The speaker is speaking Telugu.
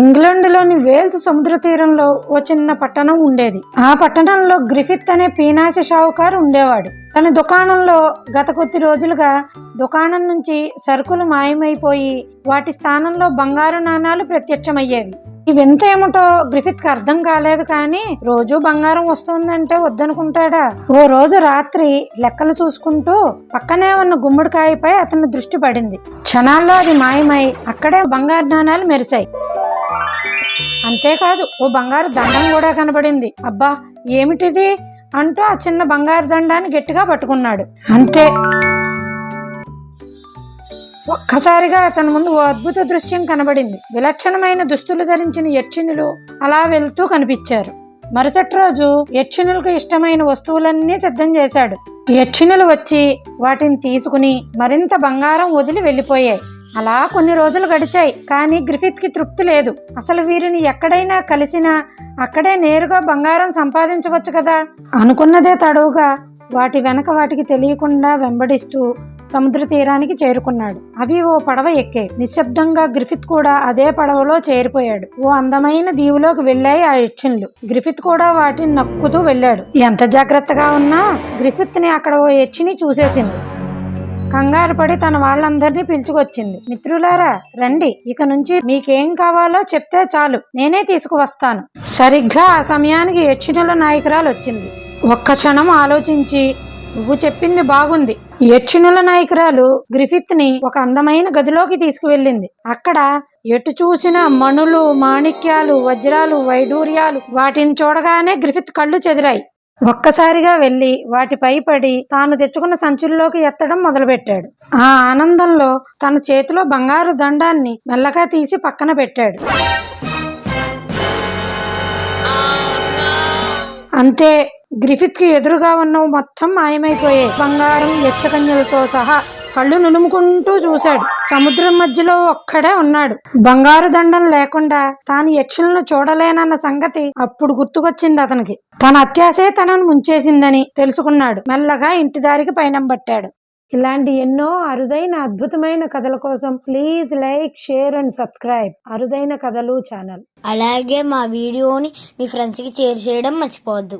ఇంగ్లాండ్లోని వేల్స్ సముద్ర తీరంలో ఓ చిన్న పట్టణం ఉండేది. ఆ పట్టణంలో గ్రిఫిత్ అనే పీనాశ షావుకారు ఉండేవాడు. తన దుకాణంలో గత కొద్ది రోజులుగా దుకాణం నుంచి సరుకులు మాయమైపోయి వాటి స్థానంలో బంగారు నాణాలు ప్రత్యక్షమయ్యేవి. ఈ వింత ఏమిటో గ్రిఫిత్కి అర్థం కాలేదు కానీ రోజు బంగారం వస్తుందంటే వద్దనుకుంటాడా? ఓ రోజు రాత్రి లెక్కలు చూసుకుంటూ పక్కనే ఉన్న గుమ్మడికాయపై అతని దృష్టి పడింది. క్షణాల్లో అది మాయమై అక్కడే బంగారు నాణాలు మెరిశాయి. అంతేకాదు ఓ బంగారు దండం కూడా కనబడింది. అబ్బా ఏమిటిది? అంటూ ఆ చిన్న బంగారు దండాన్ని గట్టిగా పట్టుకున్నాడు. అంతే. ఒక్కసారిగా అతని ముందు ఓ అద్భుత దృశ్యం కనబడింది. విలక్షణమైన దుస్తులు ధరించిన యక్షిణులు అలా వెళ్తూ కనిపించారు. మరుసటి రోజు యక్షిణులకు ఇష్టమైన వస్తువులన్నీ సిద్ధం చేశాడు. యక్షిణులు వచ్చి వాటిని తీసుకుని మరింత బంగారం వదిలి వెళ్ళిపోయాయి. అలా కొన్ని రోజులు గడిచాయి కానీ గ్రిఫిత్కి తృప్తి లేదు. అసలు వీరిని ఎక్కడైనా కలిసినా అక్కడే నేరుగా బంగారం సంపాదించవచ్చు కదా? అనుకున్నదే తడవుగా వాటి వెనక వాటికి తెలియకుండా వెంబడిస్తూ సముద్ర తీరానికి చేరుకున్నాడు. అవి ఓ పడవ ఎక్కే. నిశ్శబ్దంగా గ్రిఫిత్ కూడా అదే పడవలో చేరిపోయాడు. ఓ అందమైన దీవులోకి వెళ్ళాయి ఆ ఎర్చిన్లు గ్రిఫిత్ కూడా వాటిని నక్కుతూ వెళ్ళాడు. ఎంత జాగ్రత్తగా ఉన్నా గ్రిఫిత్ని అక్కడ ఓ ఎర్చిని చూసేసింది. కంగారు పడి తన వాళ్ళందరినీ పిలుచుకొచ్చింది. మిత్రులారా రండి. ఇక నుంచి మీకేం కావాలో చెప్తే చాలు. నేనే తీసుకువస్తాను. సరిగ్గా ఆ సమయానికి యక్షిణుల నాయకురాలు వచ్చింది. ఒక్క క్షణం ఆలోచించి నువ్వు చెప్పింది బాగుంది. యక్షిణుల నాయకురాలు గ్రిఫిత్ని ఒక అందమైన గదిలోకి తీసుకువెళ్ళింది. అక్కడ ఎటు చూసిన మణులు మాణిక్యాలు వజ్రాలు వైడూర్యాలు వాటిని చూడగానే గ్రిఫిత్ కళ్ళు చెదిరాయి. ఒక్కసారిగా వెళ్ళి వాటిపై పడి తాను తెచ్చుకున్న సంచుల్లోకి ఎత్తడం మొదలుపెట్టాడు. ఆ ఆనందంలో తన చేతిలో బంగారు దండాన్ని మెల్లగా తీసి పక్కన పెట్టాడు. అంతే గ్రిఫిత్కి ఎదురుగా ఉన్న మొత్తం మాయమైపోయే బంగారం యక్షకన్యలతో సహా కళ్ళు నులుముకుంటూ చూశాడు. సముద్రం మధ్యలో ఒక్కడే ఉన్నాడు. బంగారు దండం లేకుండా తాను యక్షులను చూడలేనన్న సంగతి అప్పుడు గుర్తుకొచ్చింది అతనికి. తన అత్యాసే తనను ముంచేసిందని తెలుసుకున్నాడు. మెల్లగా ఇంటి దారికి పయనం పట్టాడు. ఇలాంటి ఎన్నో అరుదైన అద్భుతమైన కథల కోసం please like share and subscribe. అరుదైన కథలు ఛానల్. అలాగే మా వీడియోని మీ ఫ్రెండ్స్కి షేర్ చేయడం మర్చిపోవద్దు.